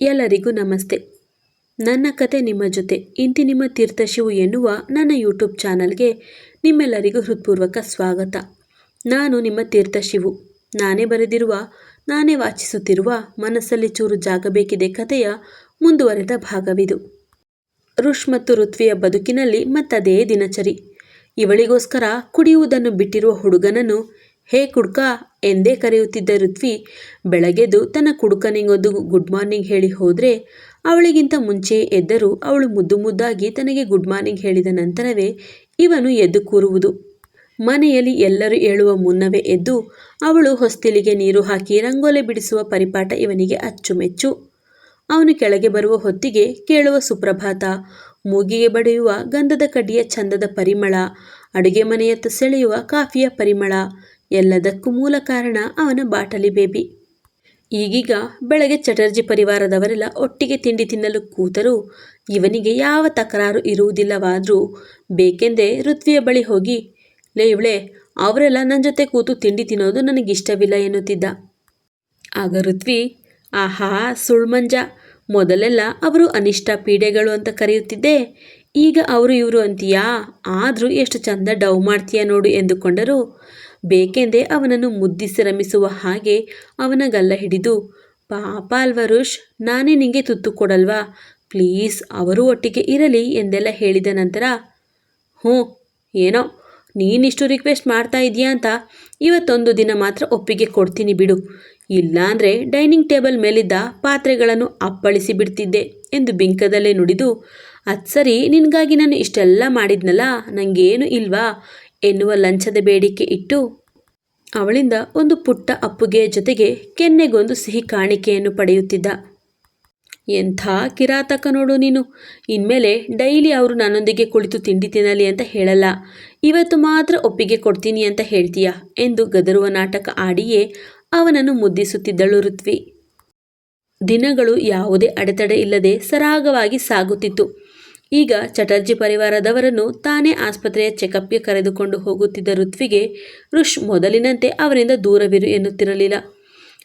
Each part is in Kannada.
ಎಲ್ಲರಿಗೂ ನಮಸ್ತೆ. ನನ್ನ ಕತೆ ನಿಮ್ಮ ಜೊತೆ, ಇಂತಿ ನಿಮ್ಮ ತೀರ್ಥಶಿವು ಎನ್ನುವ ನನ್ನ ಯೂಟ್ಯೂಬ್ ಚಾನಲ್ಗೆ ನಿಮ್ಮೆಲ್ಲರಿಗೂ ಹೃತ್ಪೂರ್ವಕ ಸ್ವಾಗತ. ನಾನು ನಿಮ್ಮ ತೀರ್ಥಶಿವು. ನಾನೇ ಬರೆದಿರುವ, ನಾನೇ ವಾಚಿಸುತ್ತಿರುವ ಮನಸ್ಸಲ್ಲಿ ಚೂರು ಜಾಗ ಬೇಕಿದೆ ಕಥೆಯ ಮುಂದುವರೆದ ಭಾಗವಿದು. ಋಷ್ ಮತ್ತು ಋತ್ವಿಯ ಬದುಕಿನಲ್ಲಿ ಮತ್ತದೇ ದಿನಚರಿ. ಇವಳಿಗೋಸ್ಕರ ಕುಡಿಯುವುದನ್ನು ಬಿಟ್ಟಿರುವ ಹುಡುಗನನ್ನು ಹೇ ಕುಡ್ಕ ಎಂದೇ ಕರೆಯುತ್ತಿದ್ದ ಋತ್ವಿ ಬೆಳಗ್ಗೆದ್ದು ತನ್ನ ಕುಡುಕನಿಗೊಂದು ಗುಡ್ ಮಾರ್ನಿಂಗ್ ಹೇಳಿ ಹೋದರೆ, ಅವಳಿಗಿಂತ ಮುಂಚೆ ಎದ್ದರೂ ಅವಳು ಮುದ್ದು ಮುದ್ದಾಗಿ ತನಗೆ ಗುಡ್ ಮಾರ್ನಿಂಗ್ ಹೇಳಿದ ನಂತರವೇ ಇವನು ಎದ್ದು ಕೂರುವುದು. ಮನೆಯಲ್ಲಿ ಎಲ್ಲರೂ ಏಳುವ ಮುನ್ನವೇ ಎದ್ದು ಅವಳು ಹೊಸ್ತಿಲಿಗೆ ನೀರು ಹಾಕಿ ರಂಗೋಲೆ ಬಿಡಿಸುವ ಪರಿಪಾಠ ಇವನಿಗೆ ಅಚ್ಚುಮೆಚ್ಚು. ಅವನು ಕೆಳಗೆ ಬರುವ ಹೊತ್ತಿಗೆ ಕೇಳುವ ಸುಪ್ರಭಾತ, ಮೂಗಿಗೆ ಬಡಿಯುವ ಗಂಧದ ಕಡ್ಡಿಯ ಚಂದದ ಪರಿಮಳ, ಅಡುಗೆ ಮನೆಯತ್ತ ಸೆಳೆಯುವ ಕಾಫಿಯ ಪರಿಮಳ ಎಲ್ಲದಕ್ಕೂ ಮೂಲ ಕಾರಣ ಅವನ ಬಾಟಲಿ ಬೇಬಿ. ಈಗೀಗ ಬೆಳಗ್ಗೆ ಚಟರ್ಜಿ ಪರಿವಾರದವರೆಲ್ಲ ಒಟ್ಟಿಗೆ ತಿಂಡಿ ತಿನ್ನಲು ಕೂತರೂ ಇವನಿಗೆ ಯಾವ ತಕರಾರು ಇರುವುದಿಲ್ಲವಾದರೂ ಬೇಕೆಂದೇ ಋತ್ವಿಯ ಬಳಿ ಹೋಗಿ, ಲೇ ಇವಳೆ, ಅವರೆಲ್ಲ ನನ್ನ ಜೊತೆ ಕೂತು ತಿಂಡಿ ತಿನ್ನೋದು ನನಗಿಷ್ಟವಿಲ್ಲ ಎನ್ನುತ್ತಿದ್ದ. ಆಗ ಋತ್ವಿ, ಆಹಾ ಸುಳ್ಮಂಜ ಮೊದಲೆಲ್ಲ ಅವರು ಅನಿಷ್ಟ ಪೀಡೆಗಳು ಅಂತ ಕರೆಯುತ್ತಿದ್ದೆ, ಈಗ ಅವರು ಇವರು ಅಂತೀಯಾ? ಆದರೂ ಎಷ್ಟು ಚಂದ ಡವ್ ಮಾಡ್ತೀಯಾ ನೋಡು ಎಂದುಕೊಂಡರು ಬೇಕೆಂದೇ ಅವನನ್ನು ಮುದ್ದಿಸಿ ರಮಿಸುವ ಹಾಗೆ ಅವನ ಗಲ್ಲ ಹಿಡಿದು, ಪಾಪ ಅಲ್ವರುಷ್, ನಾನೇ ನಿಂಗೆ ತುತ್ತು ಕೊಡಲ್ವಾ? ಪ್ಲೀಸ್, ಅವರು ಒಟ್ಟಿಗೆ ಇರಲಿ ಎಂದೆಲ್ಲ ಹೇಳಿದ ನಂತರ, ಹ್ಞೂ, ಏನೋ, ನೀನಿಷ್ಟು ರಿಕ್ವೆಸ್ಟ್ ಮಾಡ್ತಾ ಇದೆಯಾ ಅಂತ ಇವತ್ತೊಂದು ದಿನ ಮಾತ್ರ ಒಪ್ಪಿಗೆ ಕೊಡ್ತೀನಿ ಬಿಡು. ಇಲ್ಲಾಂದರೆ ಡೈನಿಂಗ್ ಟೇಬಲ್ ಮೇಲಿದ್ದ ಪಾತ್ರೆಗಳನ್ನು ಅಪ್ಪಳಿಸಿ ಬಿಡ್ತಿದ್ದೆ ಎಂದು ಬಿಂಕದಲ್ಲೇ ನುಡಿದು, ಅದು ಸರಿ, ನಿನಗಾಗಿ ನಾನು ಇಷ್ಟೆಲ್ಲ ಮಾಡಿದ್ನಲ್ಲ ನನಗೇನು ಇಲ್ವಾ? ಎನ್ನುವ ಲಂಚದ ಬೇಡಿಕೆ ಇಟ್ಟು ಅವಳಿಂದ ಒಂದು ಪುಟ್ಟ ಅಪ್ಪುಗೆಯ ಜೊತೆಗೆ ಕೆನ್ನೆಗೊಂದು ಸಿಹಿ ಕಾಣಿಕೆಯನ್ನು ಪಡೆಯುತ್ತಿದ್ದ. ಎಂಥ ಕಿರಾತಕ ನೋಡು ನೀನು. ಇನ್ಮೇಲೆ ಡೈಲಿ ಅವರು ನನ್ನೊಂದಿಗೆ ಕುಳಿತು ತಿಂಡಿ ತಿನ್ನಲಿ ಅಂತ ಹೇಳಲ್ಲ. ಇವತ್ತು ಮಾತ್ರ ಒಪ್ಪಿಗೆ ಕೊಡ್ತೀನಿ ಅಂತ ಹೇಳ್ತೀಯ ಎಂದು ಗದರುವ ನಾಟಕ ಆಡಿಯೇ ಅವನನ್ನು ಮುದ್ದಿಸುತ್ತಿದ್ದಳು ಋತ್ವಿ. ದಿನಗಳು ಯಾವುದೇ ಅಡೆತಡೆ ಇಲ್ಲದೆ ಸರಾಗವಾಗಿ ಸಾಗುತ್ತಿತ್ತು. ಈಗ ಚಟರ್ಜಿ ಪರಿವಾರದವರನ್ನು ತಾನೇ ಆಸ್ಪತ್ರೆಯ ಚೆಕಪ್ಗೆ ಕರೆದುಕೊಂಡು ಹೋಗುತ್ತಿದ್ದ ಋತ್ವಿಗೆ ಋಷ್ ಮೊದಲಿನಂತೆ ಅವರಿಂದ ದೂರವಿರು ಎನ್ನುತ್ತಿರಲಿಲ್ಲ.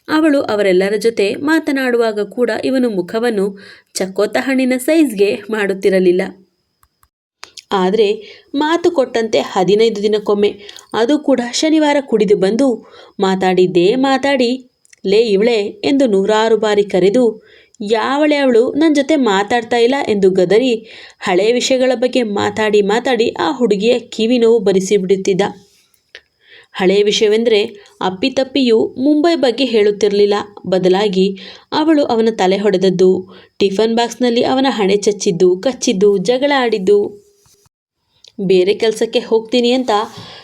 ಅವಳು ಅವರೆಲ್ಲರ ಜೊತೆ ಮಾತನಾಡುವಾಗ ಕೂಡ ಇವನು ಮುಖವನ್ನು ಚಕ್ಕೋತ ಹಣ್ಣಿನ ಸೈಜ್ಗೆ ಮಾಡುತ್ತಿರಲಿಲ್ಲ. ಆದರೆ ಮಾತು ಕೊಟ್ಟಂತೆ ಹದಿನೈದು ದಿನಕ್ಕೊಮ್ಮೆ, ಅದು ಕೂಡ ಶನಿವಾರ ಕುಡಿದು ಬಂದು, ಮಾತಾಡಿದ್ದೇ ಮಾತಾಡಿ, ಲೇ ಇವಳೆ ಎಂದು ನೂರಾರು ಬಾರಿ ಕರೆದು ಯಾವಳೆ ಅವಳು ನನ್ನ ಜೊತೆ ಮಾತಾಡ್ತಾ ಇಲ್ಲ ಎಂದು ಗದರಿ ಹಳೆಯ ವಿಷಯಗಳ ಬಗ್ಗೆ ಮಾತಾಡಿ ಮಾತಾಡಿ ಆ ಹುಡುಗಿಯ ಕಿವಿ ನೋವು ಬರಿಸಿಬಿಡುತ್ತಿದ್ದ ಹಳೆಯ ವಿಷಯವೆಂದರೆ ಅಪ್ಪಿತಪ್ಪಿಯು ಮುಂಬೈ ಬಗ್ಗೆ ಹೇಳುತ್ತಿರಲಿಲ್ಲ. ಬದಲಾಗಿ ಅವಳು ಅವನ ತಲೆ ಹೊಡೆದದ್ದು, ಟಿಫನ್ ಬಾಕ್ಸ್ನಲ್ಲಿ ಅವನ ಹಣೆ ಚಚ್ಚಿದ್ದು, ಕಚ್ಚಿದ್ದು, ಜಗಳ ಆಡಿದ್ದು. ಬೇರೆ ಕೆಲಸಕ್ಕೆ ಹೋಗ್ತೀನಿ ಅಂತ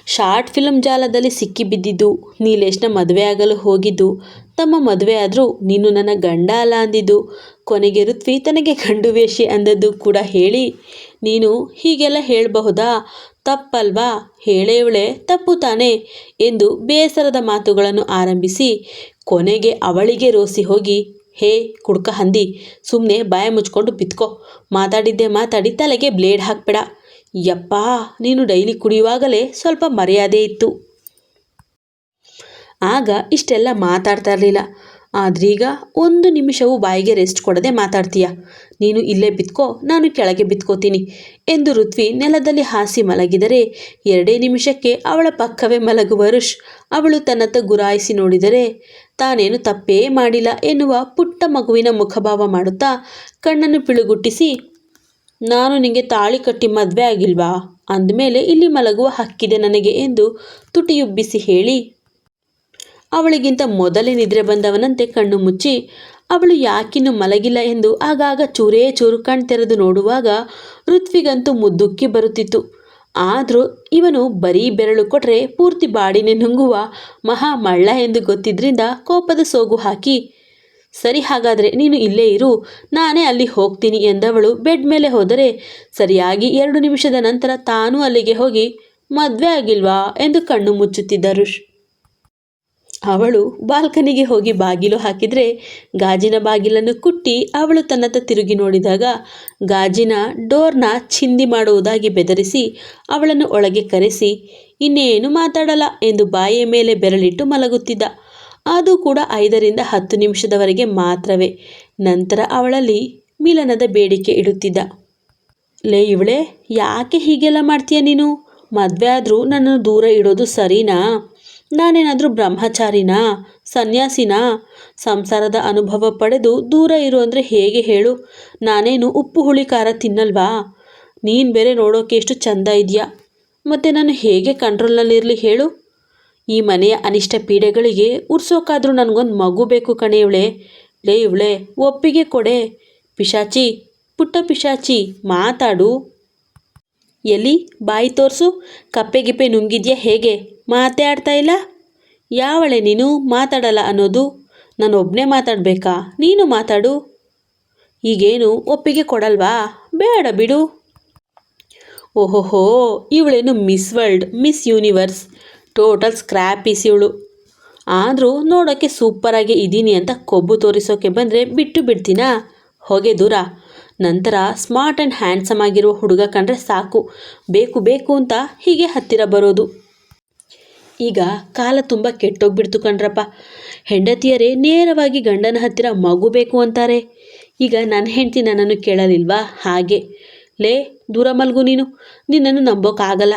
ಶಾರ್ಟ್ ಫಿಲಮ್ ಜಾಲದಲ್ಲಿ ಸಿಕ್ಕಿಬಿದ್ದಿದ್ದು. ನೀಲೇಶ್ನ ಮದುವೆ ಆಗಲು ಹೋಗಿದ್ದು. ತಮ್ಮ ಮದುವೆ ಆದರೂ ನೀನು ನನ್ನ ಗಂಡ ಅಲ್ಲ ಅಂದಿದ್ದು. ಕೊನೆಗೆ ಋತ್ವಿ ತನಗೆ ಗಂಡು ವೇಷಿ ಅಂದದ್ದು ಕೂಡ ಹೇಳಿ. ನೀನು ಹೀಗೆಲ್ಲ ಹೇಳಬಹುದಾ? ತಪ್ಪಲ್ವಾ? ಹೇಳೇವಳೆ, ತಪ್ಪು ತಾನೇ ಎಂದು ಬೇಸರದ ಮಾತುಗಳನ್ನು ಆರಂಭಿಸಿ ಕೊನೆಗೆ ಅವಳಿಗೆ ರೋಸಿ ಹೋಗಿ, ಹೇ, ಕುಡ್ಕ ಹಂದಿ ಸುಮ್ಮನೆ ಬಾಯ ಮುಚ್ಕೊಂಡು ಬಿತ್ಕೋ. ಮಾತಾಡಿದ್ದೆ ಮಾತಾಡಿ ತಲೆಗೆ ಬ್ಲೇಡ್ ಹಾಕ್ಬೇಡ. ಯಪ್ಪಾ, ನೀನು ಡೈಲಿ ಕುಡಿಯುವಾಗಲೇ ಸ್ವಲ್ಪ ಮರ್ಯಾದೆ ಇತ್ತು. ಆಗ ಇಷ್ಟೆಲ್ಲ ಮಾತಾಡ್ತಾ ಇರಲಿಲ್ಲ. ಆದ್ರೀಗ ಒಂದು ನಿಮಿಷವೂ ಬಾಯಿಗೆ ರೆಸ್ಟ್ ಕೊಡದೆ ಮಾತಾಡ್ತೀಯ? ನೀನು ಇಲ್ಲೇ ಬಿತ್ಕೋ, ನಾನು ಕೆಳಗೆ ಬಿತ್ಕೋತೀನಿ ಎಂದು ಋತ್ವಿ ನೆಲದಲ್ಲಿ ಹಾಸಿ ಮಲಗಿದರೆ, ಎರಡೇ ನಿಮಿಷಕ್ಕೆ ಅವಳ ಪಕ್ಕವೇ ಮಲಗುವ ಋಷ್ ಅವಳು ತನ್ನತ್ತ ಗುರಾಯಿಸಿ ನೋಡಿದರೆ, ತಾನೇನು ತಪ್ಪೇ ಮಾಡಿಲ್ಲ ಎನ್ನುವ ಪುಟ್ಟ ಮಗುವಿನ ಮುಖಭಾವ ಮಾಡುತ್ತಾ ಕಣ್ಣನ್ನು ಪಿಳುಗುಟ್ಟಿಸಿ ನಾನು ನಿಂಗೆ ತಾಳಿ ಕಟ್ಟಿ ಮದುವೆ ಆಗಿಲ್ವಾ? ಅಂದಮೇಲೆ ಇಲ್ಲಿ ಮಲಗುವ ಹಕ್ಕಿದೆ ನನಗೆ ಎಂದು ತುಟಿಯುಬ್ಬಿಸಿ ಹೇಳಿ. ಅವಳಿಗಿಂತ ಮೊದಲೇ ನಿದ್ರೆ ಬಂದವನಂತೆ ಕಣ್ಣು ಮುಚ್ಚಿ, ಅವಳು ಯಾಕಿನ್ನು ಮಲಗಿಲ್ಲ ಎಂದು ಆಗಾಗ ಚೂರೇ ಚೂರು ಕಣ್ತೆರೆದು ನೋಡುವಾಗ ಋತ್ವಿಗಂತೂ ಮುದ್ದುಕ್ಕಿ ಬರುತ್ತಿತ್ತು. ಆದರೂ ಇವನು ಬರೀ ಬೆರಳು ಕೊಟ್ಟರೆ ಪೂರ್ತಿ ಬಾಡಿನೇ ನುಂಗುವ ಮಹಾ ಮಳ್ಳ ಎಂದು ಗೊತ್ತಿದ್ದರಿಂದ ಕೋಪದ ಸೋಗು ಹಾಕಿ ಸರಿ ಹಾಗಾದರೆ ನೀನು ಇಲ್ಲೇ ಇರು, ನಾನೇ ಅಲ್ಲಿ ಹೋಗ್ತೀನಿ ಎಂದವಳು ಬೆಡ್ ಮೇಲೆ ಹೋದರೆ, ಸರಿಯಾಗಿ ಎರಡು ನಿಮಿಷದ ನಂತರ ತಾನೂ ಅಲ್ಲಿಗೆ ಹೋಗಿ, ಮದುವೆ ಆಗಿಲ್ವಾ ಎಂದು ಕಣ್ಣು ಮುಚ್ಚುತ್ತಿದ್ದ ಅವಳು ಬಾಲ್ಕನಿಗೆ ಹೋಗಿ ಬಾಗಿಲು ಹಾಕಿದರೆ, ಗಾಜಿನ ಬಾಗಿಲನ್ನು ಕುಟ್ಟಿ ಅವಳು ತನ್ನತ್ತ ತಿರುಗಿ ನೋಡಿದಾಗ, ಗಾಜಿನ ಡೋರ್ನ ಚಿಂದಿ ಮಾಡುವುದಾಗಿ ಬೆದರಿಸಿ ಅವಳನ್ನು ಒಳಗೆ ಕರೆಸಿ, ಇನ್ನೇನು ಮಾತಾಡಲ್ಲ ಎಂದು ಬಾಯಿಯ ಮೇಲೆ ಬೆರಳಿಟ್ಟು ಮಲಗುತ್ತಿದ್ದ. ಅದು ಕೂಡ ಐದರಿಂದ ಹತ್ತು ನಿಮಿಷದವರೆಗೆ ಮಾತ್ರವೇ. ನಂತರ ಅವಳಲ್ಲಿ ಮಿಲನದ ಬೇಡಿಕೆ ಇಡುತ್ತಿದ್ದ. ಲೇ ಇವಳೆ, ಯಾಕೆ ಹೀಗೆಲ್ಲ ಮಾಡ್ತೀಯ ನೀನು? ಮದುವೆ ಆದರೂ ನನ್ನನ್ನು ದೂರ ಇಡೋದು ಸರಿನಾ? ನಾನೇನಾದರೂ ಬ್ರಹ್ಮಚಾರಿನಾ? ಸನ್ಯಾಸಿನಾ? ಸಂಸಾರದ ಅನುಭವ ಪಡೆದು ದೂರ ಇರು ಅಂದರೆ ಹೇಗೆ ಹೇಳು? ನಾನೇನು ಉಪ್ಪು ಹುಳಿ ಖಾರ ತಿನ್ನಲ್ವಾ? ನೀನು ಬೇರೆ ನೋಡೋಕೆ ಎಷ್ಟು ಚಂದ ಇದೆಯಾ? ಮತ್ತು ನಾನು ಹೇಗೆ ಕಂಟ್ರೋಲ್ನಲ್ಲಿರಲಿ ಹೇಳು? ಈ ಮನೆಯ ಅನಿಷ್ಟ ಪೀಡೆಗಳಿಗೆ ಉರ್ಸೋಕಾದ್ರೂ ನನಗೊಂದು ಮಗು ಬೇಕು ಕಣೆ ಇವಳೆ. ಲೇ ಇವಳೆ, ಒಪ್ಪಿಗೆ ಕೊಡೆ. ಪಿಶಾಚಿ, ಪುಟ್ಟ ಪಿಶಾಚಿ, ಮಾತಾಡು. ಎಲ್ಲಿ, ಬಾಯಿ ತೋರಿಸು. ಕಪ್ಪೆ ಗಿಪ್ಪೆ ನುಂಗಿದ್ಯಾ ಹೇಗೆ? ಮಾತೇ ಆಡ್ತಾ ಇಲ್ಲ? ಯಾವಳೆ ನೀನು? ಮಾತಾಡಲ್ಲ ಅನ್ನೋದು. ನಾನು ಒಬ್ಬನೇ ಮಾತಾಡಬೇಕಾ? ನೀನು ಮಾತಾಡು. ಈಗೇನು ಒಪ್ಪಿಗೆ ಕೊಡಲ್ವಾ? ಬೇಡ ಬಿಡು. ಓಹೋಹೋ, ಇವಳೇನು Miss World, Miss Universe. Total scrap piece ಇವಳು. ಆದರೂ ನೋಡೋಕ್ಕೆ ಸೂಪರಾಗಿ ಇದ್ದೀನಿ ಅಂತ ಕೊಬ್ಬು ತೋರಿಸೋಕೆ ಬಂದರೆ ಬಿಟ್ಟು ಬಿಡ್ತೀನಾ? ಹೋಗೆ ದೂರ. ನಂತರ ಸ್ಮಾರ್ಟ್ ಆ್ಯಂಡ್ ಹ್ಯಾಂಡ್ಸಮ್ ಆಗಿರುವ ಹುಡುಗ ಕಂಡ್ರೆ ಸಾಕು. ಬೇಕು ಬೇಕು ಅಂತ ಹೀಗೆ ಹತ್ತಿರ ಬರೋದು. ಈಗ ಕಾಲ ತುಂಬ ಕೆಟ್ಟೋಗ್ಬಿಡ್ತು ಕಣ್ರಪ್ಪ. ಹೆಂಡತಿಯರೇ ನೇರವಾಗಿ ಗಂಡನ ಹತ್ತಿರ ಮಗು ಬೇಕು ಅಂತಾರೆ. ಈಗ ನನ್ನ ಹೆಂಡತಿ ನನ್ನನ್ನು ಕೇಳಲಿಲ್ವಾ? ಹಾಗೆ. ಲೇ, ದೂರ ಮಲ್ಗು ನೀನು. ನಿನ್ನನ್ನು ನಂಬೋಕ್ಕಾಗಲ್ಲ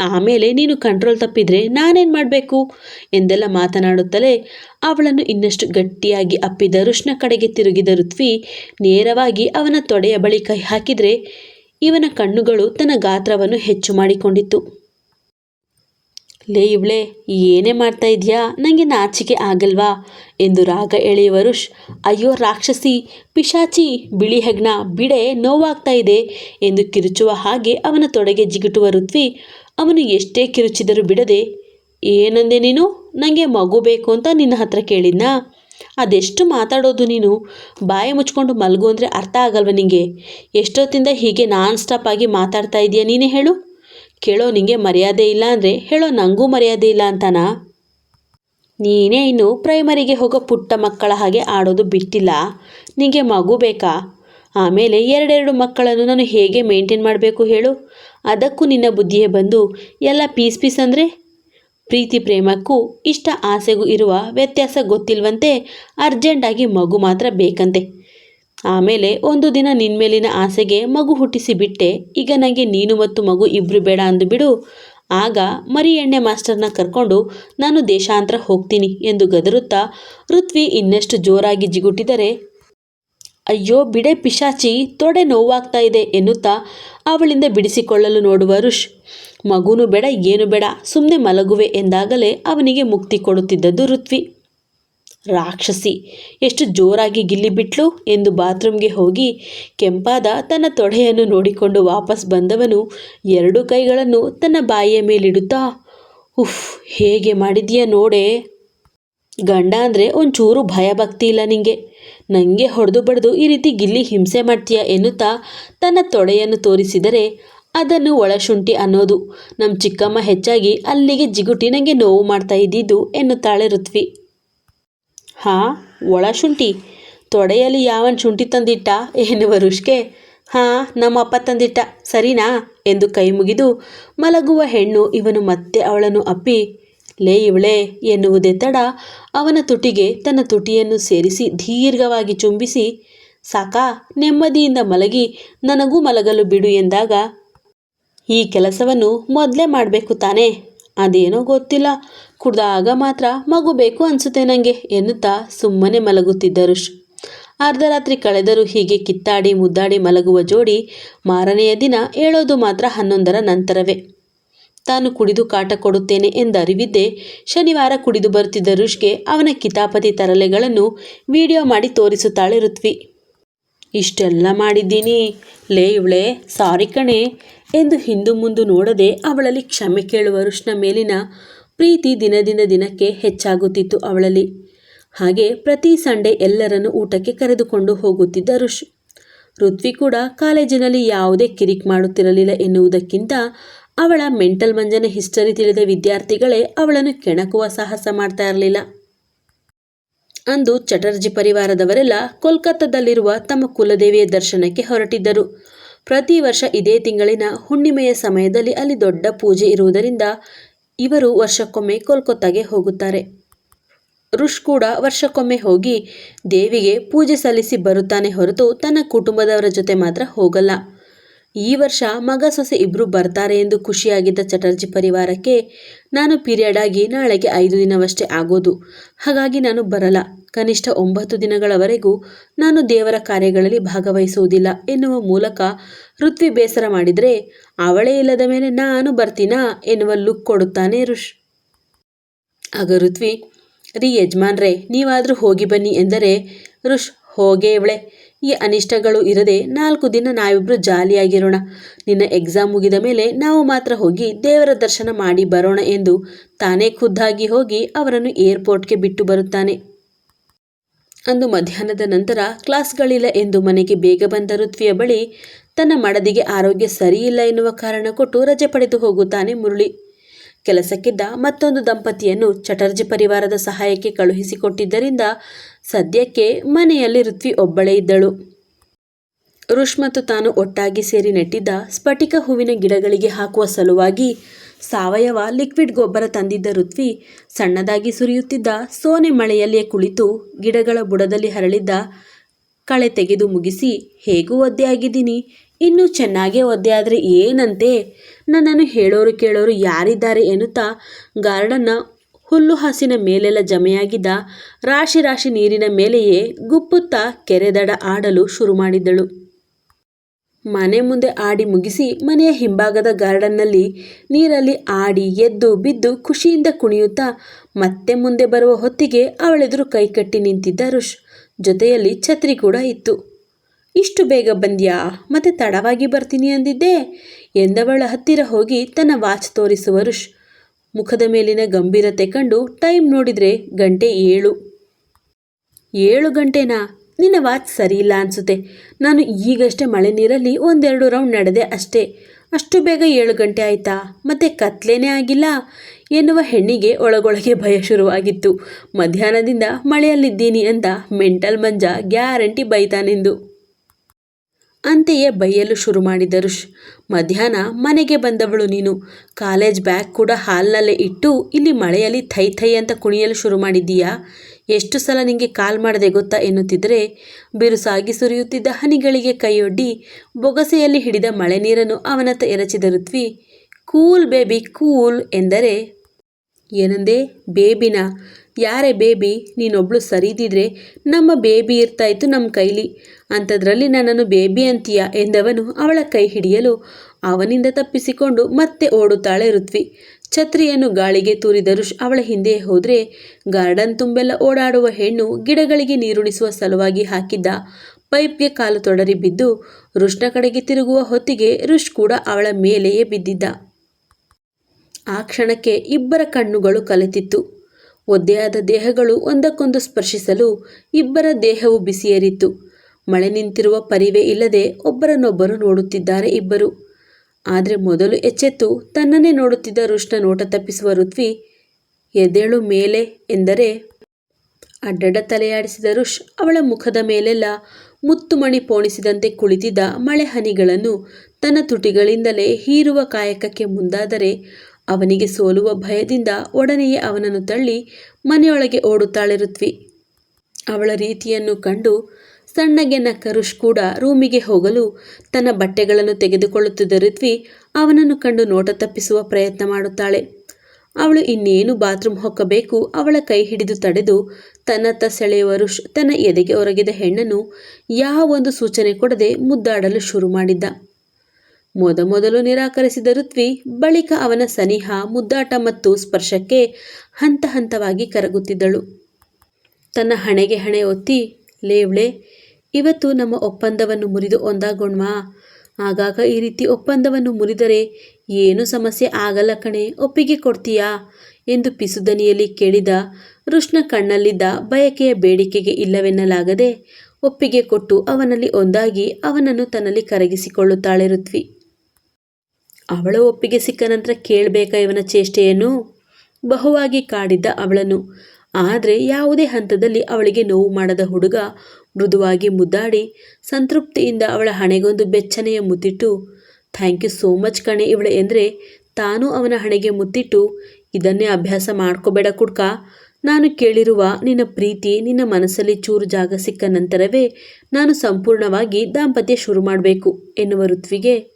ಆಮೇಲೆ ನೀನು ಕಂಟ್ರೋಲ್ ತಪ್ಪಿದರೆ ನಾನೇನು ಮಾಡಬೇಕು? ಎಂದೆಲ್ಲ ಮಾತನಾಡುತ್ತಲೇ ಅವಳನ್ನು ಇನ್ನಷ್ಟು ಗಟ್ಟಿಯಾಗಿ ಅಪ್ಪಿದ ಋಷ್ಣ ಕಡೆಗೆ ತಿರುಗಿದ ಋತ್ವಿ ನೇರವಾಗಿ ಅವನ ತೊಡೆಯ ಬಳಿ ಕೈ ಹಾಕಿದರೆ ಇವನ ಕಣ್ಣುಗಳು ತನ್ನ ಗಾತ್ರವನ್ನು ಹೆಚ್ಚು ಮಾಡಿಕೊಂಡಿತ್ತು. ಲೇ ಇವಳೆ, ಏನೇ ಮಾಡ್ತಾ ಇದೆಯಾ? ನನಗೆ ನಾಚಿಕೆ ಆಗಲ್ವಾ? ಎಂದು ರಾಗ ಎಳೆಯುವ ಋಷ್, ಅಯ್ಯೋ ರಾಕ್ಷಸಿ, ಪಿಶಾಚಿ, ಬಿಳಿ ಹೆಗ್ಣ ಬಿಡೆ ನೋವಾಗ್ತಾ ಇದೆ ಎಂದು ಕಿರುಚುವ ಹಾಗೆ ಅವನ ತೊಡೆಗೆ ಜಿಗುಟುವ ಋತ್ವಿ ಅವನು ಎಷ್ಟೇ ಕಿರುಚಿದರೂ ಬಿಡದೆ, ಏನಂದೆ ನೀನು? ನನಗೆ ಮಗು ಬೇಕು ಅಂತ ನಿನ್ನ ಹತ್ರ ಕೇಳಿದ್ನಾ? ಅದೆಷ್ಟು ಮಾತಾಡೋದು ನೀನು? ಬಾಯಿ ಮುಚ್ಕೊಂಡು ಮಲಗು ಅಂದರೆ ಅರ್ಥ ಆಗಲ್ವ ನಿಂಗೆ? ಎಷ್ಟೊತ್ತಿಂದ ಹೀಗೆ ನಾನ್ ಸ್ಟಾಪ್ ಆಗಿ ಮಾತಾಡ್ತಾ ಇದೆಯಾ ನೀನೇ ಹೇಳು? ಕೇಳೋ ನಿಂಗೆ ಮರ್ಯಾದೆ ಇಲ್ಲ ಅಂದರೆ ಹೇಳೋ ನನಗೂ ಮರ್ಯಾದೆ ಇಲ್ಲ ಅಂತಾನಾ? ನೀನೇ ಇನ್ನು ಪ್ರೈಮರಿಗೆ ಹೋಗೋ ಪುಟ್ಟ ಮಕ್ಕಳ ಹಾಗೆ ಆಡೋದು ಬಿಟ್ಟಿಲ್ಲ. ನಿನಗೆ ಮಗು ಬೇಕಾ? ಆಮೇಲೆ ಎರಡೆರಡು ಮಕ್ಕಳನ್ನು ನಾನು ಹೇಗೆ ಮೇಂಟೈನ್ ಮಾಡಬೇಕು ಹೇಳು? ಅದಕ್ಕೂ ನಿನ್ನ ಬುದ್ಧಿಯೇ ಬಂದು ಎಲ್ಲ ಪೀಸ್ ಪೀಸ್ ಅಂದರೆ? ಪ್ರೀತಿ ಪ್ರೇಮಕ್ಕೂ ಇಷ್ಟ ಆಸೆಗೂ ಇರುವ ವ್ಯತ್ಯಾಸ ಗೊತ್ತಿಲ್ವಂತೆ ಅರ್ಜೆಂಟಾಗಿ ಮಗು ಮಾತ್ರ ಬೇಕಂತೆ. ಆಮೇಲೆ ಒಂದು ದಿನ ನಿನ್ನ ಮೇಲಿನ ಆಸೆಗೆ ಮಗು ಹುಟ್ಟಿಸಿ ಬಿಟ್ಟೆ. ಈಗ ನನಗೆ ನೀನು ಮತ್ತು ಮಗು ಇಬ್ಬರು ಬೇಡ ಅಂದು ಬಿಡು. ಆಗ ಮರಿ ಎಣ್ಣೆ ಮಾಸ್ಟರ್ನ ಕರ್ಕೊಂಡು ನಾನು ದೇಶಾಂತರ ಹೋಗ್ತೀನಿ ಎಂದು ಗದರುತ್ತಾ ಋತ್ವಿ ಇನ್ನಷ್ಟು ಜೋರಾಗಿ ಜಿಗುಟಿದರೆ ಅಯ್ಯೋ ಬಿಡೆ ಪಿಶಾಚಿ, ತೊಡೆ ನೋವಾಗ್ತಾ ಇದೆ ಎನ್ನುತ್ತಾ ಅವಳಿಂದ ಬಿಡಿಸಿಕೊಳ್ಳಲು ನೋಡುವ ಋಷ್. ಮಗುನು ಬೇಡ, ಏನು ಬೇಡ ಸುಮ್ಮನೆ ಮಲಗುವೆ ಎಂದಾಗಲೇ ಅವನಿಗೆ ಮುಕ್ತಿ ಕೊಡುತ್ತಿದ್ದದ್ದು ಋತ್ವಿ. ರಾಕ್ಷಸಿ, ಎಷ್ಟು ಜೋರಾಗಿ ಗಿಲ್ಲಿಬಿಟ್ಲು ಎಂದು ಬಾತ್ರೂಮ್ಗೆ ಹೋಗಿ ಕೆಂಪಾದ ತನ್ನ ತೊಡೆಯನ್ನು ನೋಡಿಕೊಂಡು ವಾಪಸ್ ಬಂದವನು ಎರಡು ಕೈಗಳನ್ನು ತನ್ನ ಬಾಯಿಯ ಮೇಲಿಡುತ್ತಾ, ಉಫ್, ಹೇಗೆ ಮಾಡಿದೀಯ ನೋಡೆ? ಗಂಡ ಅಂದರೆ ಒಂಚೂರು ಭಯ ಭಕ್ತಿ ಇಲ್ಲ ನಿಂಗೆ. ನನಗೆ ಹೊಡೆದು ಬಡಿದು ಈ ರೀತಿ ಗಿಲ್ಲಿ ಹಿಂಸೆ ಮಾಡ್ತೀಯ ಎನ್ನುತ್ತಾ ತನ್ನ ತೊಡೆಯನ್ನು ತೋರಿಸಿದರೆ ಅದನ್ನು ಒಳಶುಂಠಿ ಅನ್ನೋದು. ನಮ್ಮ ಚಿಕ್ಕಮ್ಮ ಹೆಚ್ಚಾಗಿ ಅಲ್ಲಿಗೆ ಜಿಗುಟಿ ನನಗೆ ನೋವು ಮಾಡ್ತಾ ಇದ್ದಿದ್ದು ಎನ್ನುತ್ತಾಳೆ ಋತ್ವಿ. ಹಾಂ, ಒಳಶುಂಠಿ. ತೊಡೆಯಲ್ಲಿ ಯಾವನ್ ಶುಂಠಿ ತಂದಿಟ್ಟ ಎನ್ನುವ ರುಷ್ಕೆ. ಹಾಂ ನಮ್ಮಪ್ಪ ತಂದಿಟ್ಟ. ಸರಿನಾ? ಎಂದು ಕೈ ಮುಗಿದು ಮಲಗುವ ಹೆಣ್ಣು ಇವನು ಮತ್ತೆ ಅವಳನ್ನು ಅಪ್ಪಿ ಲೇ ಇವಳೆ ಎನ್ನುವುದೇ ತಡ ಅವನ ತುಟಿಗೆ ತನ್ನ ತುಟಿಯನ್ನು ಸೇರಿಸಿ ದೀರ್ಘವಾಗಿ ಚುಂಬಿಸಿ, ಸಾಕಾ, ನೆಮ್ಮದಿಯಿಂದ ಮಲಗಿ, ನನಗೂ ಮಲಗಲು ಬಿಡು ಎಂದಾಗ, ಈ ಕೆಲಸವನ್ನು ಮೊದಲೇ ಮಾಡಬೇಕು ತಾನೇ? ಅದೇನೋ ಗೊತ್ತಿಲ್ಲ. ಕುಡ್ದಾಗ ಮಾತ್ರ ಮಗು ಬೇಕು ಅನಿಸುತ್ತೆ ನನಗೆ ಎನ್ನುತ್ತಾ ಸುಮ್ಮನೆ ಮಲಗುತ್ತಿದ್ದರು ಋಷ್. ಅರ್ಧ ರಾತ್ರಿ ಕಳೆದರೂ ಹೀಗೆ ಕಿತ್ತಾಡಿ ಮುದ್ದಾಡಿ ಮಲಗುವ ಜೋಡಿ ಮಾರನೆಯ ದಿನ ಏಳೋದು ಮಾತ್ರ ಹನ್ನೊಂದರ ನಂತರವೇ. ತಾನು ಕುಡಿದು ಕಾಟ ಕೊಡುತ್ತೇನೆ ಎಂದರಿವಿದ್ದೆ ಶನಿವಾರ ಕುಡಿದು ಬರುತ್ತಿದ್ದ ರುಷ್ಗೆ ಅವನ ಕಿತಾಪತಿ ತರಲೆಗಳನ್ನು ವಿಡಿಯೋ ಮಾಡಿ ತೋರಿಸುತ್ತಾಳೆ ಋತ್ವಿ. ಇಷ್ಟೆಲ್ಲ ಮಾಡಿದ್ದೀನಿ. ಲೇ ಇವಳೆ, ಸಾರಿ ಕಣೆ ಎಂದು ಹಿಂದು ಮುಂದು ನೋಡದೆ ಅವಳಲ್ಲಿ ಕ್ಷಮೆ ಕೇಳುವ ಋಷ್ನ ಮೇಲಿನ ಪ್ರೀತಿ ದಿನದಿಂದ ದಿನಕ್ಕೆ ಹೆಚ್ಚಾಗುತ್ತಿತ್ತು ಅವಳಲ್ಲಿ. ಹಾಗೆ ಪ್ರತಿ ಸಂಡೆ ಎಲ್ಲರನ್ನು ಊಟಕ್ಕೆ ಕರೆದುಕೊಂಡು ಹೋಗುತ್ತಿದ್ದ ಋಷ್ ಋತ್ವಿ ಕೂಡ ಕಾಲೇಜಿನಲ್ಲಿ ಯಾವುದೇ ಕಿರಿಕ್ ಮಾಡುತ್ತಿರಲಿಲ್ಲ ಎನ್ನುವುದಕ್ಕಿಂತ ಅವಳ ಮೆಂಟಲ್ ಮಂಜನೆ ಹಿಸ್ಟರಿ ತಿಳಿದ ವಿದ್ಯಾರ್ಥಿಗಳೇ ಅವಳನ್ನು ಕೆಣಕುವ ಸಾಹಸ ಮಾಡ್ತಾ ಇರಲಿಲ್ಲ. ಅಂದು ಚಟರ್ಜಿ ಪರಿವಾರದವರೆಲ್ಲ ಕೋಲ್ಕತ್ತಾದಲ್ಲಿರುವ ತಮ್ಮ ಕುಲದೇವಿಯ ದರ್ಶನಕ್ಕೆ ಹೊರಟಿದ್ದರು. ಪ್ರತಿ ವರ್ಷ ಇದೇ ತಿಂಗಳಿನ ಹುಣ್ಣಿಮೆಯ ಸಮಯದಲ್ಲಿ ಅಲ್ಲಿ ದೊಡ್ಡ ಪೂಜೆ ಇರುವುದರಿಂದ ಇವರು ವರ್ಷಕ್ಕೊಮ್ಮೆ ಕೋಲ್ಕತ್ತಾಗೆ ಹೋಗುತ್ತಾರೆ. ಋಷ್ ಕೂಡ ವರ್ಷಕ್ಕೊಮ್ಮೆ ಹೋಗಿ ದೇವಿಗೆ ಪೂಜೆ ಸಲ್ಲಿಸಿ ಬರುತ್ತಾನೆ ಹೊರತು ತನ್ನ ಕುಟುಂಬದವರ ಜೊತೆ ಮಾತ್ರ ಹೋಗಲ್ಲ. ಈ ವರ್ಷ ಮಗ ಸೊಸೆ ಇಬ್ಬರು ಬರ್ತಾರೆ ಎಂದು ಖುಷಿಯಾಗಿದ್ದ ಚಟರ್ಜಿ ಪರಿವಾರಕ್ಕೆ ನಾನು ಪೀರಿಯಡ್ ಆಗಿ ನಾಳೆಗೆ ಐದು ದಿನವಷ್ಟೇ ಆಗೋದು. ಹಾಗಾಗಿ ನಾನು ಬರಲ್ಲ. ಕನಿಷ್ಠ ಒಂಬತ್ತು ದಿನಗಳವರೆಗೂ ನಾನು ದೇವರ ಕಾರ್ಯಗಳಲ್ಲಿ ಭಾಗವಹಿಸುವುದಿಲ್ಲ ಎನ್ನುವ ಮೂಲಕ ಋತ್ವಿ ಬೇಸರ ಮಾಡಿದರೆ, ಅವಳೇ ಇಲ್ಲದ ಮೇಲೆ ನಾನು ಬರ್ತೀನಾ ಎನ್ನುವ ಲುಕ್ ಕೊಡುತ್ತಾನೆ ಋಷ್. ಆಗ ಋತ್ವಿ ರೀ ಯಜಮಾನ್ರೇ, ನೀವಾದರೂ ಹೋಗಿ ಬನ್ನಿ ಎಂದರೆ, ಋಷ್, ಹೋಗೇ ಇವಳೆ. ಈ ಅನಿಷ್ಟಗಳು ಇರದೆ ನಾಲ್ಕು ದಿನ ನಾವಿಬ್ಬರು ಜಾಲಿಯಾಗಿರೋಣ. ನಿನ್ನ ಎಕ್ಸಾಮ್ ಮುಗಿದ ಮೇಲೆ ನಾವು ಮಾತ್ರ ಹೋಗಿ ದೇವರ ದರ್ಶನ ಮಾಡಿ ಬರೋಣ ಎಂದು ತಾನೇ ಖುದ್ದಾಗಿ ಹೋಗಿ ಅವರನ್ನು ಏರ್ಪೋರ್ಟ್ಗೆ ಬಿಟ್ಟು ಬರುತ್ತಾನೆ. ಅಂದು ಮಧ್ಯಾಹ್ನದ ನಂತರ ಕ್ಲಾಸ್ಗಳಿಲ್ಲ ಎಂದು ಮನೆಗೆ ಬೇಗ ಬಂದ ಋತ್ವಿಯ ಬಳಿ ತನ್ನ ಮಡದಿಗೆ ಆರೋಗ್ಯ ಸರಿಯಿಲ್ಲ ಎನ್ನುವ ಕಾರಣ ಕೊಟ್ಟು ರಜೆ ಪಡೆದು ಹೋಗುತ್ತಾನೆ ಮುರಳಿ. ಕೆಲಸಕ್ಕಿದ್ದ ಮತ್ತೊಂದು ದಂಪತಿಯನ್ನು ಚಟರ್ಜಿ ಪರಿವಾರದ ಸಹಾಯಕ್ಕೆ ಕಳುಹಿಸಿಕೊಟ್ಟಿದ್ದರಿಂದ ಸದ್ಯಕ್ಕೆ ಮನೆಯಲ್ಲಿ ಋತ್ವಿ ಒಬ್ಬಳೇ ಇದ್ದಳು. ಋಷ್ ಮತ್ತು ತಾನು ಒಟ್ಟಾಗಿ ಸೇರಿ ನೆಟ್ಟಿದ್ದ ಸ್ಫಟಿಕ ಹೂವಿನ ಗಿಡಗಳಿಗೆ ಹಾಕುವ ಸಲುವಾಗಿ ಸಾವಯವ ಲಿಕ್ವಿಡ್ ಗೊಬ್ಬರ ತಂದಿದ್ದ ಋತ್ವಿ ಸಣ್ಣದಾಗಿ ಸುರಿಯುತ್ತಿದ್ದ ಸೋನೆ ಮಳೆಯಲ್ಲಿಯೇ ಕುಳಿತು ಗಿಡಗಳ ಬುಡದಲ್ಲಿ ಹರಳಿದ್ದ ಕಳೆ ತೆಗೆದು ಮುಗಿಸಿ, ಹೇಗೂ ಒದ್ದೆ ಆಗಿದ್ದೀನಿ? ಇನ್ನೂ ಚೆನ್ನಾಗೇ ಒದ್ದೆ ಆದರೆ ಏನಂತೆ? ನನ್ನನ್ನು ಹೇಳೋರು ಕೇಳೋರು ಯಾರಿದ್ದಾರೆ? ಎನ್ನುತ್ತಾ ಗಾರ್ಡನ್ನ ಹುಲ್ಲು ಹಾಸಿನ ಮೇಲೆಲ್ಲ ಜಮೆಯಾಗಿದ್ದ ರಾಶಿ ರಾಶಿ ನೀರಿನ ಮೇಲೆಯೇ ಗುಪ್ಪುತ್ತಾ ಕೆರೆದಡ ಆಡಲು ಶುರು ಮಾಡಿದ್ದಳು ಮನೆ ಮುಂದೆ ಆಡಿ ಮುಗಿಸಿ ಮನೆಯ ಹಿಂಭಾಗದ ಗಾರ್ಡನ್ನಲ್ಲಿ ನೀರಲ್ಲಿ ಆಡಿ ಎದ್ದು ಬಿದ್ದು ಖುಷಿಯಿಂದ ಕುಣಿಯುತ್ತಾ ಮತ್ತೆ ಮುಂದೆ ಬರುವ ಹೊತ್ತಿಗೆ ಅವಳೆದುರು ಕೈಕಟ್ಟಿ ನಿಂತಿದ್ದ ಋಷ್. ಜೊತೆಯಲ್ಲಿ ಛತ್ರಿ ಕೂಡ ಇತ್ತು. ಇಷ್ಟು ಬೇಗ ಬಂದ್ಯಾ? ಮತ್ತೆ ತಡವಾಗಿ ಬರ್ತೀನಿ ಅಂದಿದ್ದೆ? ಎಂದವಳ ಹತ್ತಿರ ಹೋಗಿ ತನ್ನ ವಾಚ್ ತೋರಿಸುವ ಋಷ್. ಮುಖದ ಮೇಲಿನ ಗಂಭೀರತೆ ಕಂಡು ಟೈಮ್ ನೋಡಿದರೆ ಗಂಟೆ ಏಳು. ಏಳು ಗಂಟೆನಾ? ನಿನ್ನ ವಾಚ್ ಸರಿಯಿಲ್ಲ ಅನಿಸುತ್ತೆ. ನಾನು ಈಗಷ್ಟೇ ಮಳೆ ನೀರಲ್ಲಿ ಒಂದೆರಡು ರೌಂಡ್ ನಡೆದೆ ಅಷ್ಟೇ. ಅಷ್ಟು ಬೇಗ ಏಳು ಗಂಟೆ ಆಯಿತಾ? ಮತ್ತೆ ಕತ್ಲೇನೇ ಆಗಿಲ್ಲ. ಎನ್ನುವ ಹೆಣ್ಣಿಗೆ ಒಳಗೊಳಗೆ ಭಯ ಶುರುವಾಗಿತ್ತು. ಮಧ್ಯಾಹ್ನದಿಂದ ಮಳೆಯಲ್ಲಿದ್ದೀನಿ ಅಂತ ಮೆಂಟಲ್ ಮಂಜ ಗ್ಯಾರಂಟಿ ಬೈತಾನೆಂದು. ಅಂತೆಯೇ ಬೈಯಲು ಶುರು ಮಾಡಿದರು ಮಧ್ಯಾಹ್ನ ಮನೆಗೆ ಬಂದವಳು ನೀನು. ಕಾಲೇಜ್ ಬ್ಯಾಗ್ ಕೂಡ ಹಾಲ್ನಲ್ಲೇ ಇಟ್ಟು ಇಲ್ಲಿ ಮಳೆಯಲ್ಲಿ ಥೈ ಥೈ ಅಂತ ಕುಣಿಯಲು ಶುರು ಮಾಡಿದ್ದೀಯಾ? ಎಷ್ಟು ಸಲ ನಿಂಗೆ ಕಾಲ್ ಮಾಡದೆ ಗೊತ್ತಾ ಎನ್ನುತ್ತಿದ್ದರೆ ಬಿರುಸಾಗಿ ಸುರಿಯುತ್ತಿದ್ದ ಹನಿಗಳಿಗೆ ಕೈಯೊಡ್ಡಿ ಬೊಗಸೆಯಲ್ಲಿ ಹಿಡಿದ ಮಳೆ ನೀರನ್ನು ಅವನತ್ತ ಎರಚಿದ ಋತ್ವಿ, ಕೂಲ್ ಬೇಬಿ, ಕೂಲ್ ಎಂದರೆ ಏನಂದೆ? ಬೇಬಿನ? ಯಾರೇ ಬೇಬಿ, ನೀನೊಬ್ಳು ಸರಿದಿದ್ರೆ ನಮ್ಮ ಬೇಬಿ ಇರ್ತಾಯಿತ್ತು ನಮ್ಮ ಕೈಲಿ. ಅಂಥದ್ರಲ್ಲಿ ನನ್ನನ್ನು ಬೇಬಿ ಅಂತೀಯ ಎಂದವನು ಅವಳ ಕೈ ಹಿಡಿಯಲು ಅವನಿಂದ ತಪ್ಪಿಸಿಕೊಂಡು ಮತ್ತೆ ಓಡುತ್ತಾಳೆ ಋತ್ವಿ. ಛತ್ರಿಯನ್ನು ಗಾಳಿಗೆ ತೂರಿದ ಋಷ್ ಅವಳ ಹಿಂದೆ ಹೋದರೆ ಗಾರ್ಡನ್ ತುಂಬೆಲ್ಲ ಓಡಾಡುವ ಹೆಣ್ಣು ಗಿಡಗಳಿಗೆ ನೀರುಣಿಸುವ ಸಲುವಾಗಿ ಹಾಕಿದ್ದ ಪೈಪ್ಗೆ ಕಾಲು ತೊಡರಿ ಬಿದ್ದು ಋಷ್ನ ಕಡೆಗೆ ತಿರುಗುವ ಹೊತ್ತಿಗೆ ರುಷ್ ಕೂಡ ಅವಳ ಮೇಲೆಯೇ ಬಿದ್ದಿದ್ದ. ಆ ಕ್ಷಣಕ್ಕೆ ಇಬ್ಬರ ಕಣ್ಣುಗಳು ಕಲಿತಿತ್ತು. ಒದ್ದೆಯಾದ ದೇಹಗಳು ಒಂದಕ್ಕೊಂದು ಸ್ಪರ್ಶಿಸಲು ಇಬ್ಬರ ದೇಹವು ಬಿಸಿಯೇರಿತ್ತು. ಮಳೆ ನಿಂತಿರುವ ಪರಿವೇ ಇಲ್ಲದೆ ಒಬ್ಬರನ್ನೊಬ್ಬರು ನೋಡುತ್ತಿದ್ದಾರೆ ಇಬ್ಬರು. ಆದರೆ ಮೊದಲು ಎಚ್ಚೆತ್ತು ತನ್ನನ್ನೇ ನೋಡುತ್ತಿದ್ದ ರುಷ್ಣ ನೋಟ ತಪ್ಪಿಸುವ ಋತ್ವಿ ಎದೆಳು ಮೇಲೆ ಎಂದರೆ ಅಡ್ಡಡ ತಲೆಯಾಡಿಸಿದ ರುಷ್ ಅವಳ ಮುಖದ ಮೇಲೆಲ್ಲ ಮುತ್ತುಮಣಿ ಪೋಣಿಸಿದಂತೆ ಕುಳಿತಿದ್ದ ಮಳೆ ಹನಿಗಳನ್ನು ತನ್ನ ತುಟಿಗಳಿಂದಲೇ ಹೀರುವ ಕಾಯಕಕ್ಕೆ ಮುಂದಾದರೆ ಅವನಿಗೆ ಸೋಲುವ ಭಯದಿಂದ ಒಡನೆಯೇ ಅವನನ್ನು ತಳ್ಳಿ ಮನೆಯೊಳಗೆ ಓಡುತ್ತಾಳೆ ಋತ್ವಿ ಅವಳ ರೀತಿಯನ್ನು ಕಂಡು ಸಣ್ಣಗೆ ನಕ್ಕರುಷ್ ಕೂಡ ರೂಮಿಗೆ ಹೋಗಲು ತನ್ನ ಬಟ್ಟೆಗಳನ್ನು ತೆಗೆದುಕೊಳ್ಳುತ್ತಿದ್ದ ಋತ್ವಿ ಅವನನ್ನು ಕಂಡು ನೋಟ ತಪ್ಪಿಸುವ ಪ್ರಯತ್ನ ಮಾಡುತ್ತಾಳೆ. ಅವಳು ಇನ್ನೇನು ಬಾತ್ರೂಮ್ ಹೊಕ್ಕಬೇಕು ಅವಳ ಕೈ ಹಿಡಿದು ತಡೆದು ತನ್ನತ್ತ ಸೆಳೆಯುವ ಋಷ್ ತನ್ನ ಎದೆಗೆ ಒರಗಿದ ಹೆಣ್ಣನ್ನು ಯಾವ ಒಂದು ಸೂಚನೆ ಕೊಡದೆ ಮುದ್ದಾಡಲು ಶುರು ಮಾಡಿದ್ದ. ಮೊದಮೊದಲು ನಿರಾಕರಿಸಿದ ಋತ್ವಿ ಬಳಿಕ ಅವನ ಸನಿಹ, ಮುದ್ದಾಟ ಮತ್ತು ಸ್ಪರ್ಶಕ್ಕೆ ಹಂತ ಹಂತವಾಗಿ ಕರಗುತ್ತಿದ್ದಳು. ತನ್ನ ಹಣೆಗೆ ಹಣೆ ಒತ್ತಿ ಲೇವ್ಳೆ ಇವತ್ತು ನಮ್ಮ ಒಪ್ಪಂದವನ್ನು ಮುರಿದು ಒಂದಾಗೋಣ್ವಾ ಆಗಾಗ ಈ ರೀತಿ ಒಪ್ಪಂದವನ್ನು ಮುರಿದರೆ ಏನು ಸಮಸ್ಯೆ ಆಗಲ್ಲ ಕಣೆ, ಒಪ್ಪಿಗೆ ಕೊಡ್ತೀಯಾ? ಎಂದು ಪಿಸುದನಿಯಲ್ಲಿ ಕೇಳಿದ ಋಷ್ಣ ಕಣ್ಣಲ್ಲಿದ್ದ ಬಯಕೆಯ ಬೇಡಿಕೆಗೆ ಇಲ್ಲವೆನ್ನಲಾಗದೆ ಒಪ್ಪಿಗೆ ಕೊಟ್ಟು ಅವನಲ್ಲಿ ಒಂದಾಗಿ ಅವನನ್ನು ತನ್ನಲ್ಲಿ ಕರಗಿಸಿಕೊಳ್ಳುತ್ತಾಳೆ ಋತ್ವಿ. ಅವಳ ಒಪ್ಪಿಗೆ ಸಿಕ್ಕ ನಂತರ ಕೇಳಬೇಕಾ ಇವನ ಚೇಷ್ಟೆಯನ್ನು? ಬಹುವಾಗಿ ಕಾಡಿದ್ದ ಅವಳನ್ನು. ಆದರೆ ಯಾವುದೇ ಹಂತದಲ್ಲಿ ಅವಳಿಗೆ ನೋವು ಮಾಡದ ಹುಡುಗ ಮೃದುವಾಗಿ ಮುದ್ದಾಡಿ, ಸಂತೃಪ್ತಿಯಿಂದ ಅವಳ ಹಣೆಗೊಂದು ಬೆಚ್ಚನೆಯ ಮುತ್ತಿಟ್ಟು, ಥ್ಯಾಂಕ್ ಯು ಸೋ ಮಚ್ ಕಣೆ ಇವಳೆ ಎಂದರೆ ತಾನೂ ಅವನ ಹಣೆಗೆ ಮುತ್ತಿಟ್ಟು, ಇದನ್ನೇ ಅಭ್ಯಾಸ ಮಾಡ್ಕೋಬೇಡ ಕುಡ್ಕ. ನಾನು ಕೇಳಿರುವ ನಿನ್ನ ಪ್ರೀತಿ, ನಿನ್ನ ಮನಸ್ಸಲ್ಲಿ ಚೂರು ಜಾಗ ಸಿಕ್ಕ ನಂತರವೇ ನಾನು ಸಂಪೂರ್ಣವಾಗಿ ದಾಂಪತ್ಯ ಶುರು ಮಾಡಬೇಕು ಎನ್ನುವ ಋತ್ವಿಗೆ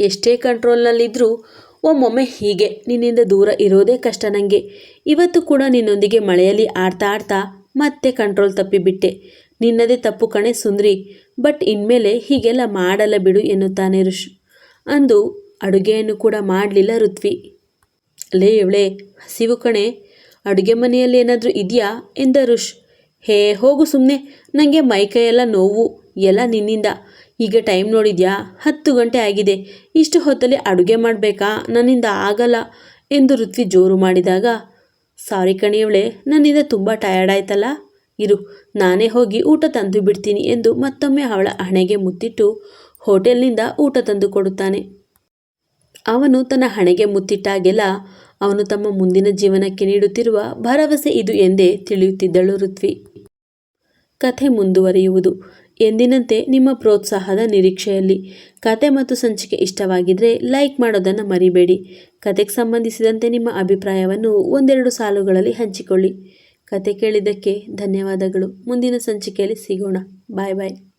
ಎಷ್ಟೇ ಕಂಟ್ರೋಲ್ನಲ್ಲಿದ್ದರೂ ಒಮ್ಮೊಮ್ಮೆ ಹೀಗೆ ನಿನ್ನಿಂದ ದೂರ ಇರೋದೇ ಕಷ್ಟ ನನಗೆ ಇವತ್ತು ಕೂಡ ನಿನ್ನೊಂದಿಗೆ ಮಳೆಯಲ್ಲಿ ಆಡ್ತಾ ಆಡ್ತಾ ಮತ್ತೆ ಕಂಟ್ರೋಲ್ ತಪ್ಪಿಬಿಟ್ಟೆ. ನಿನ್ನದೇ ತಪ್ಪು ಕಣೆ ಸುಂದ್ರಿ, ಬಟ್ ಇನ್ಮೇಲೆ ಹೀಗೆಲ್ಲ ಮಾಡಲ್ಲ ಬಿಡು ಎನ್ನುತ್ತಾನೆ ಋಷ್. ಅಂದು ಅಡುಗೆಯನ್ನು ಕೂಡ ಮಾಡಲಿಲ್ಲ ಋತ್ವಿ. ಲೇ ಇವಳೆ, ಹಸಿವು ಕಣೆ, ಅಡುಗೆ ಮನೆಯಲ್ಲಿ ಏನಾದರೂ ಇದೆಯಾ? ಎಂದ ಋಷ್. ಹೇ, ಹೋಗು ಸುಮ್ಮನೆ ನನಗೆ ಮೈಕೈಯೆಲ್ಲ ನೋವು, ಎಲ್ಲ ನಿನ್ನಿಂದ. ಈಗ ಟೈಮ್ ನೋಡಿದ್ಯಾ? ಹತ್ತು ಗಂಟೆ ಆಗಿದೆ. ಇಷ್ಟು ಹೊತ್ತಲ್ಲಿ ಅಡುಗೆ ಮಾಡಬೇಕಾ? ನನ್ನಿಂದ ಆಗಲ್ಲ ಎಂದು ಋತ್ವಿ ಜೋರು ಮಾಡಿದಾಗ, ಸಾರಿ ಕಣಿಯವಳೆ, ನನ್ನಿಂದ ತುಂಬ ಟಯರ್ಡ್ ಆಯ್ತಲ್ಲ? ಇರು, ನಾನೇ ಹೋಗಿ ಊಟ ತಂದು ಬಿಡ್ತೀನಿ ಎಂದು ಮತ್ತೊಮ್ಮೆ ಅವಳ ಹಣೆಗೆ ಮುತ್ತಿಟ್ಟು ಹೋಟೆಲ್ನಿಂದ ಊಟ ತಂದು ಕೊಡುತ್ತಾನೆ. ಅವನು ತನ್ನ ಹಣೆಗೆ ಮುತ್ತಿಟ್ಟಾಗೆಲ್ಲ ಅವನು ತಮ್ಮ ಮುಂದಿನ ಜೀವನಕ್ಕೆ ನೀಡುತ್ತಿರುವ ಭರವಸೆ ಇದು ಎಂದೇ ತಿಳಿಯುತ್ತಿದ್ದಳು ಋತ್ವಿ. ಕಥೆ ಮುಂದುವರಿಯುವುದು. ಎಂದಿನಂತೆ ನಿಮ್ಮ ಪ್ರೋತ್ಸಾಹದ ನಿರೀಕ್ಷೆಯಲ್ಲಿ. ಕತೆ ಮತ್ತು ಸಂಚಿಕೆ ಇಷ್ಟವಾಗಿದ್ದರೆ ಲೈಕ್ ಮಾಡೋದನ್ನು ಮರಿಬೇಡಿ. ಕತೆಗೆ ಸಂಬಂಧಿಸಿದಂತೆ ನಿಮ್ಮ ಅಭಿಪ್ರಾಯವನ್ನು ಒಂದೆರಡು ಸಾಲುಗಳಲ್ಲಿ ಹಂಚಿಕೊಳ್ಳಿ. ಕತೆ ಕೇಳಿದ್ದಕ್ಕೆ ಧನ್ಯವಾದಗಳು. ಮುಂದಿನ ಸಂಚಿಕೆಯಲ್ಲಿ ಸಿಗೋಣ. ಬಾಯ್ ಬಾಯ್.